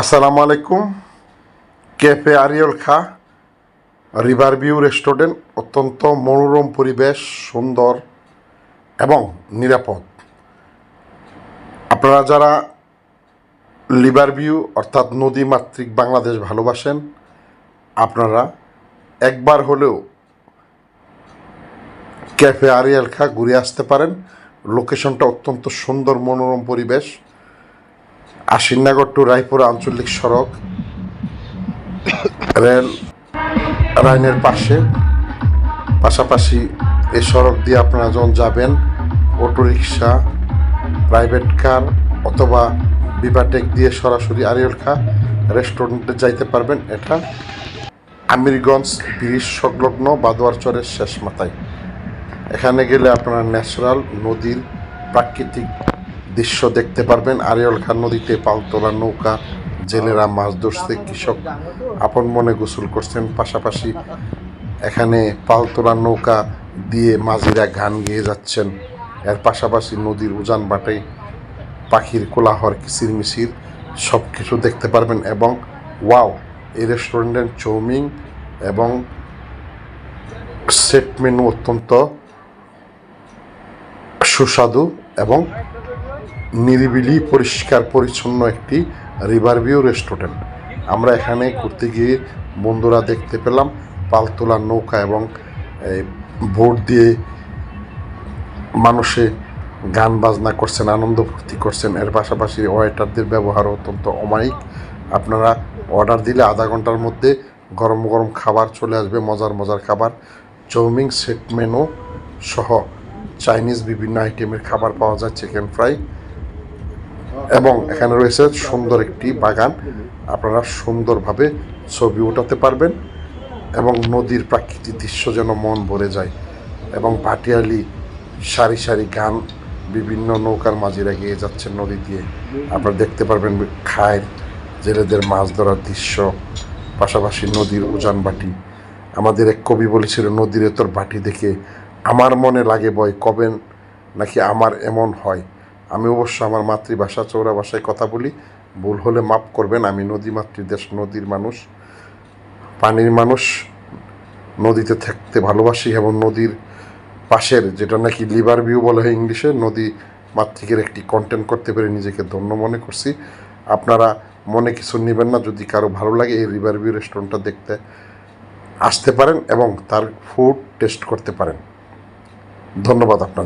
আসসালামু আলাইকুম। ক্যাফে আরিয়ল খা, রিভার ভিউ রেস্টুরেন্ট, অত্যন্ত মনোরম পরিবেশ, সুন্দর এবং নিরাপদ। আপনারা যারা লিভার ভিউ অর্থাৎ নদী মাতৃক বাংলাদেশ ভালোবাসেন, আপনারা একবার হলেও ক্যাফে আরিয়াল খা ঘুরে আসতে পারেন। লোকেশনটা অত্যন্ত সুন্দর, মনোরম পরিবেশ। আশিনগর টু রায়পুর আঞ্চলিক সড়ক, রেল লাইনের পাশে। পাশাপাশি এই সড়ক দিয়ে আপনারা যখন যাবেন, অটোরিকশা প্রাইভেট কার অথবা বিভাটেক দিয়ে সরাসরি আরিয়ল খা রেস্টুরেন্টে যাইতে পারবেন। এটা আমিরগঞ্জ ব্রিজ সংলগ্ন বাদোয়ারচরের শেষ মাথায়। এখানে গেলে আপনারা ন্যাচারাল নদীর প্রাকৃতিক দৃশ্য দেখতে পারবেন। আরিয়ল খান নদীতে পালতোলা নৌকা, জেলেরা মাছ ধরছে, কৃষক আপন মনে গোসল করছেন। পাশাপাশি এখানে পালতোলা নৌকা দিয়ে মাঝিরা গান গেয়ে যাচ্ছেন। এর পাশাপাশি নদীর উজান বাটে পাখির কোলাহর কিচির মিচির সব কিছু দেখতে পারবেন এবং ওয়াও, এই রেস্টুরেন্টের চৌমিং এবং সেট মেনু অত্যন্ত সুস্বাদু এবং নিরিবিলি, পরিষ্কার, পরিচ্ছন্ন একটি রিভার ভিউ রেস্টুরেন্ট। আমরা এখানে ঘুরতে গিয়ে বন্ধুরা দেখতে পেলাম, পালতোলা নৌকা এবং বোট দিয়ে মানুষে গান বাজনা করছেন, আনন্দ ফুর্তি করছেন। এর পাশাপাশি ওয়েটারদের ব্যবহার অত্যন্ত অমায়িক। আপনারা অর্ডার দিলে আধা ঘণ্টার মধ্যে গরম গরম খাবার চলে আসবে, মজার মজার খাবার। চৌমিং সেট মেনু সহ চাইনিজ বিভিন্ন আইটেমের খাবার পাওয়া যায় চিকেন ফ্রাই এবং এখানে রয়েছে সুন্দর একটি বাগান। আপনারা সুন্দরভাবে ছবি ওঠাতে পারবেন এবং নদীর প্রাকৃতিক দৃশ্য যেন মন ভরে যায় এবং ভাটিয়ালি সারি সারি গান বিভিন্ন নৌকার মাঝিরা গিয়ে যাচ্ছেন নদী দিয়ে। আপনারা দেখতে পারবেন খায়ের, জেলেদের মাছ ধরার দৃশ্য, পাশাপাশি নদীর উজান বাটি। আমাদের এক কবি বলেছিল, নদীর তোর বাটি দেখে আমার মনে লাগে বয় কবে নাকি আমার এমন হয়? আমি অবশ্য আমার মাতৃভাষা চৌরা ভাষায় কথা বলি। ভুল হলে মাফ করবেন, আমি নদী মাতৃদেশ নদীর মানুষ, পানির মানুষ। নদীতে থাকতে ভালোবাসি এবং নদীর পাশের যেটা নাকি লিভার ভিউ বলা হয় ইংলিশে, নদী মাতৃকের একটি কন্টেন্ট করতে পেরে নিজেকে ধন্য মনে করছি। আপনারা মনে কিছু নেবেন না, যদি কারও ভালো লাগে এই রিভার ভিউ রেস্টুরেন্টটা দেখতে আসতে পারেন এবং তার ফুড টেস্ট করতে পারেন। ধন্যবাদ আপনার